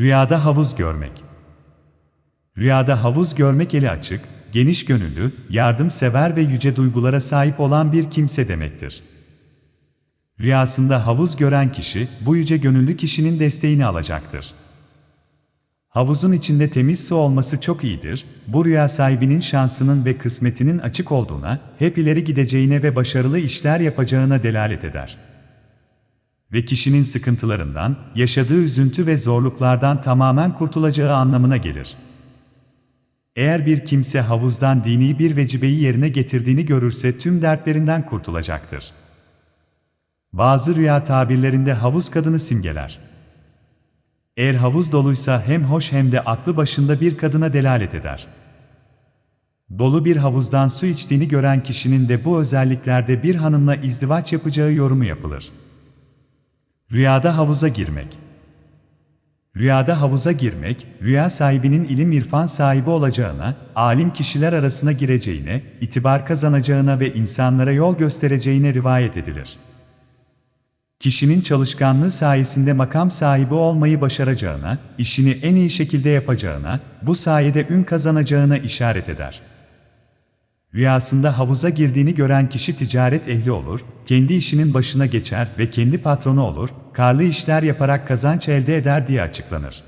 Rüyada havuz görmek. Rüyada havuz görmek eli açık, geniş gönüllü, yardımsever ve yüce duygulara sahip olan bir kimse demektir. Rüyasında havuz gören kişi, bu yüce gönüllü kişinin desteğini alacaktır. Havuzun içinde temiz su olması çok iyidir, bu rüya sahibinin şansının ve kısmetinin açık olduğuna, hep ileri gideceğine ve başarılı işler yapacağına delalet eder. Ve kişinin sıkıntılarından, yaşadığı üzüntü ve zorluklardan tamamen kurtulacağı anlamına gelir. Eğer bir kimse havuzdan dini bir vecibeyi yerine getirdiğini görürse tüm dertlerinden kurtulacaktır. Bazı rüya tabirlerinde havuz kadını simgeler. Eğer havuz doluysa hem hoş hem de aklı başında bir kadına delalet eder. Dolu bir havuzdan su içtiğini gören kişinin de bu özelliklerde bir hanımla izdivaç yapacağı yorumu yapılır. Rüyada havuza girmek Rüyada havuza girmek, rüya sahibinin ilim irfan sahibi olacağına, alim kişiler arasına gireceğine, itibar kazanacağına ve insanlara yol göstereceğine rivayet edilir. Kişinin çalışkanlığı sayesinde makam sahibi olmayı başaracağına, işini en iyi şekilde yapacağına, bu sayede ün kazanacağına işaret eder. Rüyasında havuza girdiğini gören kişi ticaret ehli olur, kendi işinin başına geçer ve kendi patronu olur, karlı işler yaparak kazanç elde eder diye açıklanır.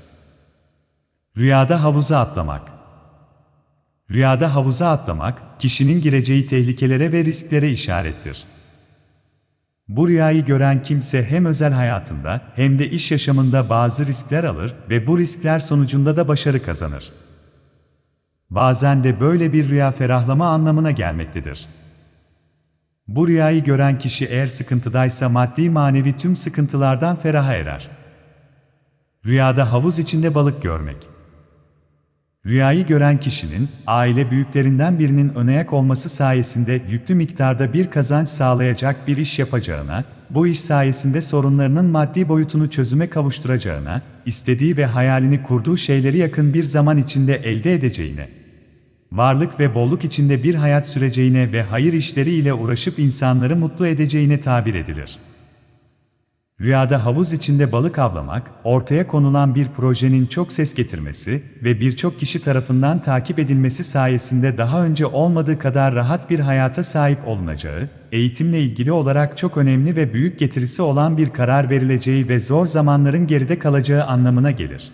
Rüyada havuza atlamak Rüyada havuza atlamak, kişinin gireceği tehlikelere ve risklere işarettir. Bu rüyayı gören kimse hem özel hayatında hem de iş yaşamında bazı riskler alır ve bu riskler sonucunda da başarı kazanır. Bazen de böyle bir rüya ferahlama anlamına gelmektedir. Bu rüyayı gören kişi eğer sıkıntıdaysa maddi manevi tüm sıkıntılardan feraha erer. Rüyada havuz içinde balık görmek. Rüyayı gören kişinin, aile büyüklerinden birinin önayak olması sayesinde yüklü miktarda bir kazanç sağlayacak bir iş yapacağına, bu iş sayesinde sorunlarının maddi boyutunu çözüme kavuşturacağına, istediği ve hayalini kurduğu şeyleri yakın bir zaman içinde elde edeceğine, varlık ve bolluk içinde bir hayat süreceğine ve hayır işleri ile uğraşıp insanları mutlu edeceğine tabir edilir. Rüyada havuz içinde balık avlamak, ortaya konulan bir projenin çok ses getirmesi ve birçok kişi tarafından takip edilmesi sayesinde daha önce olmadığı kadar rahat bir hayata sahip olunacağı, eğitimle ilgili olarak çok önemli ve büyük getirisi olan bir karar verileceği ve zor zamanların geride kalacağı anlamına gelir.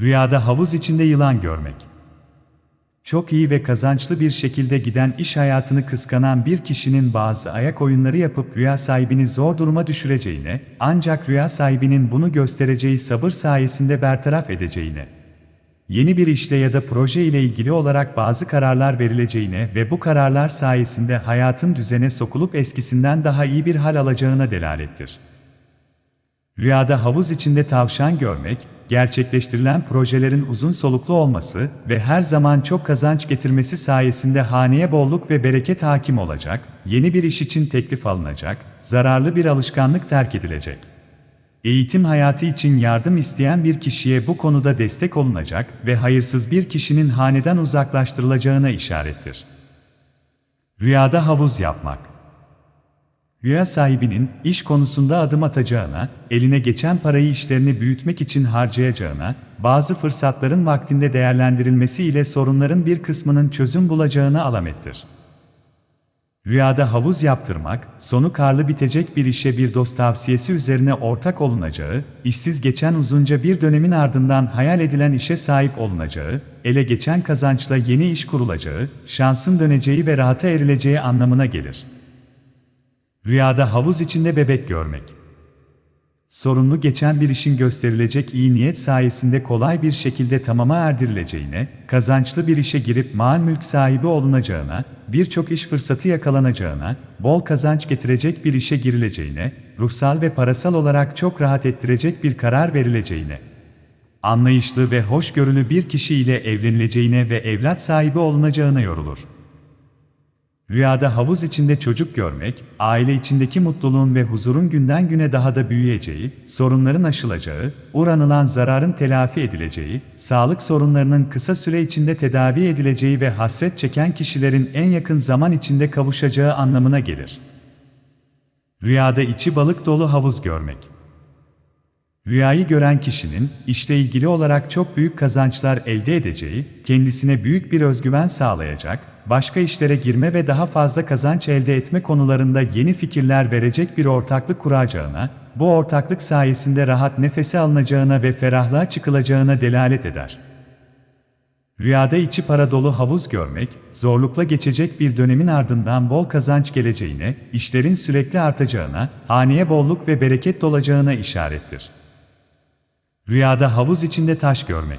Rüyada havuz içinde yılan görmek çok iyi ve kazançlı bir şekilde giden iş hayatını kıskanan bir kişinin bazı ayak oyunları yapıp rüya sahibini zor duruma düşüreceğine, ancak rüya sahibinin bunu göstereceği sabır sayesinde bertaraf edeceğine, yeni bir işle ya da proje ile ilgili olarak bazı kararlar verileceğine ve bu kararlar sayesinde hayatın düzene sokulup eskisinden daha iyi bir hal alacağına delalettir. Rüyada havuz içinde tavşan görmek, gerçekleştirilen projelerin uzun soluklu olması ve her zaman çok kazanç getirmesi sayesinde haneye bolluk ve bereket hakim olacak, yeni bir iş için teklif alınacak, zararlı bir alışkanlık terk edilecek. Eğitim hayatı için yardım isteyen bir kişiye bu konuda destek olunacak ve hayırsız bir kişinin haneden uzaklaştırılacağına işarettir. Rüyada havuz yapmak Rüya sahibinin iş konusunda adım atacağına, eline geçen parayı işlerini büyütmek için harcayacağına, bazı fırsatların vaktinde değerlendirilmesi ile sorunların bir kısmının çözüm bulacağına alamettir. Rüyada havuz yaptırmak, sonu karlı bitecek bir işe bir dost tavsiyesi üzerine ortak olunacağı, işsiz geçen uzunca bir dönemin ardından hayal edilen işe sahip olunacağı, ele geçen kazançla yeni iş kurulacağı, şansın döneceği ve rahata erileceği anlamına gelir. Rüyada havuz içinde bebek görmek. Sorunlu geçen bir işin gösterilecek iyi niyet sayesinde kolay bir şekilde tamama erdirileceğine, kazançlı bir işe girip mal mülk sahibi olunacağına, birçok iş fırsatı yakalanacağına, bol kazanç getirecek bir işe girileceğine, ruhsal ve parasal olarak çok rahat ettirecek bir karar verileceğine, anlayışlı ve hoşgörülü bir kişi ile evlenileceğine ve evlat sahibi olunacağına yorulur. Rüyada havuz içinde çocuk görmek, aile içindeki mutluluğun ve huzurun günden güne daha da büyüyeceği, sorunların aşılacağı, uğranılan zararın telafi edileceği, sağlık sorunlarının kısa süre içinde tedavi edileceği ve hasret çeken kişilerin en yakın zaman içinde kavuşacağı anlamına gelir. Rüyada içi balık dolu havuz görmek Rüyayı gören kişinin işle ilgili olarak çok büyük kazançlar elde edeceği, kendisine büyük bir özgüven sağlayacak, başka işlere girme ve daha fazla kazanç elde etme konularında yeni fikirler verecek bir ortaklık kuracağına, bu ortaklık sayesinde rahat nefese alınacağına ve ferahlığa çıkılacağına delalet eder. Rüyada içi para dolu havuz görmek, zorlukla geçecek bir dönemin ardından bol kazanç geleceğine, işlerin sürekli artacağına, haneye bolluk ve bereket dolacağına işarettir. Rüyada havuz içinde taş görmek.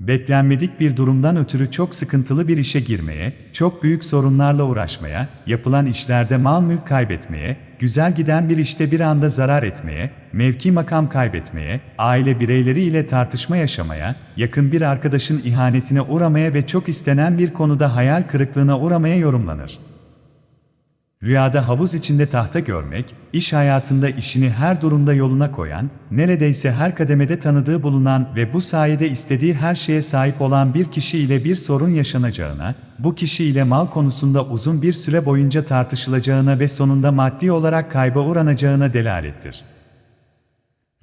Beklenmedik bir durumdan ötürü çok sıkıntılı bir işe girmeye, çok büyük sorunlarla uğraşmaya, yapılan işlerde mal mülk kaybetmeye, güzel giden bir işte bir anda zarar etmeye, mevki makam kaybetmeye, aile bireyleri ile tartışma yaşamaya, yakın bir arkadaşın ihanetine uğramaya ve çok istenen bir konuda hayal kırıklığına uğramaya yorumlanır. Rüyada havuz içinde tahta görmek, iş hayatında işini her durumda yoluna koyan, neredeyse her kademede tanıdığı bulunan ve bu sayede istediği her şeye sahip olan bir kişi ile bir sorun yaşanacağına, bu kişi ile mal konusunda uzun bir süre boyunca tartışılacağına ve sonunda maddi olarak kayba uğranacağına delalettir.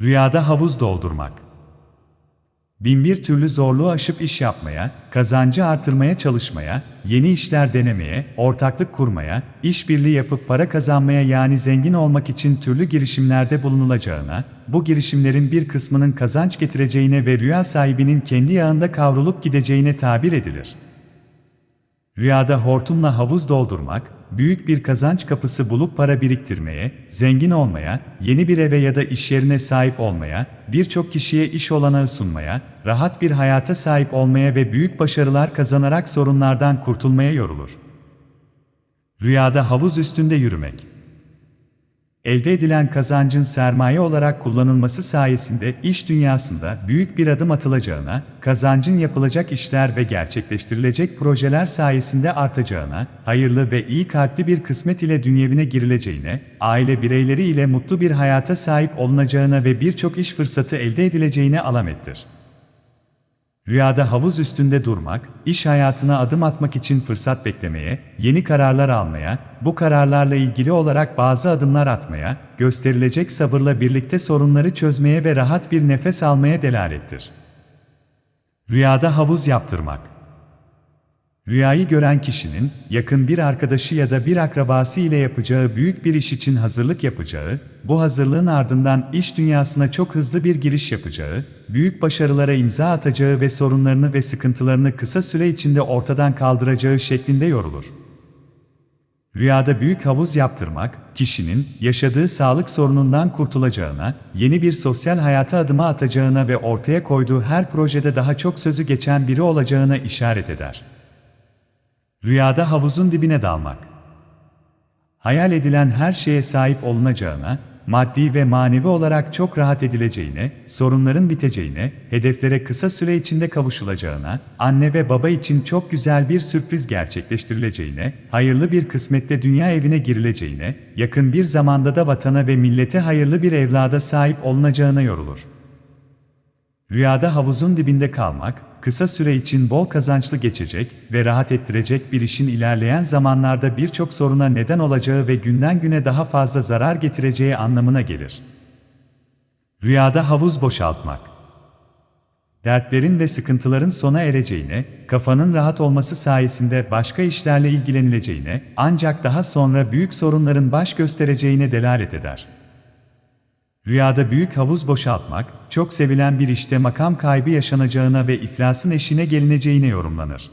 Rüyada havuz doldurmak Binbir türlü zorluğu aşıp iş yapmaya, kazancı artırmaya çalışmaya, yeni işler denemeye, ortaklık kurmaya, işbirliği yapıp para kazanmaya yani zengin olmak için türlü girişimlerde bulunulacağına, bu girişimlerin bir kısmının kazanç getireceğine ve rüya sahibinin kendi yağında kavrulup gideceğine tabir edilir. Rüyada hortumla havuz doldurmak, büyük bir kazanç kapısı bulup para biriktirmeye, zengin olmaya, yeni bir eve ya da iş yerine sahip olmaya, birçok kişiye iş olanağı sunmaya, rahat bir hayata sahip olmaya ve büyük başarılar kazanarak sorunlardan kurtulmaya yorulur. Rüyada havuz üstünde yürümek elde edilen kazancın sermaye olarak kullanılması sayesinde iş dünyasında büyük bir adım atılacağına, kazancın yapılacak işler ve gerçekleştirilecek projeler sayesinde artacağına, hayırlı ve iyi kalpli bir kısmet ile dünyevine girileceğine, aile bireyleri ile mutlu bir hayata sahip olunacağına ve birçok iş fırsatı elde edileceğine alamettir. Rüyada havuz üstünde durmak, iş hayatına adım atmak için fırsat beklemeye, yeni kararlar almaya, bu kararlarla ilgili olarak bazı adımlar atmaya, gösterilecek sabırla birlikte sorunları çözmeye ve rahat bir nefes almaya delalettir. Rüyada havuz yaptırmak Rüyayı gören kişinin, yakın bir arkadaşı ya da bir akrabası ile yapacağı büyük bir iş için hazırlık yapacağı, bu hazırlığın ardından iş dünyasına çok hızlı bir giriş yapacağı, büyük başarılara imza atacağı ve sorunlarını ve sıkıntılarını kısa süre içinde ortadan kaldıracağı şeklinde yorulur. Rüyada büyük havuz yaptırmak, kişinin yaşadığı sağlık sorunundan kurtulacağına, yeni bir sosyal hayata adımı atacağına ve ortaya koyduğu her projede daha çok sözü geçen biri olacağına işaret eder. Rüyada havuzun dibine dalmak. Hayal edilen her şeye sahip olunacağına, maddi ve manevi olarak çok rahat edileceğine, sorunların biteceğine, hedeflere kısa süre içinde kavuşulacağına, anne ve baba için çok güzel bir sürpriz gerçekleştirileceğine, hayırlı bir kısmette dünya evine girileceğine, yakın bir zamanda da vatana ve millete hayırlı bir evlada sahip olunacağına yorulur. Rüyada havuzun dibinde kalmak, kısa süre için bol kazançlı geçecek ve rahat ettirecek bir işin ilerleyen zamanlarda birçok soruna neden olacağı ve günden güne daha fazla zarar getireceği anlamına gelir. Rüyada havuz boşaltmak Dertlerin ve sıkıntıların sona ereceğine, kafanın rahat olması sayesinde başka işlerle ilgilenileceğine, ancak daha sonra büyük sorunların baş göstereceğine delalet eder. Rüyada büyük havuz boşaltmak, çok sevilen bir işte makam kaybı yaşanacağına ve iflasın eşine gelineceğine yorumlanır.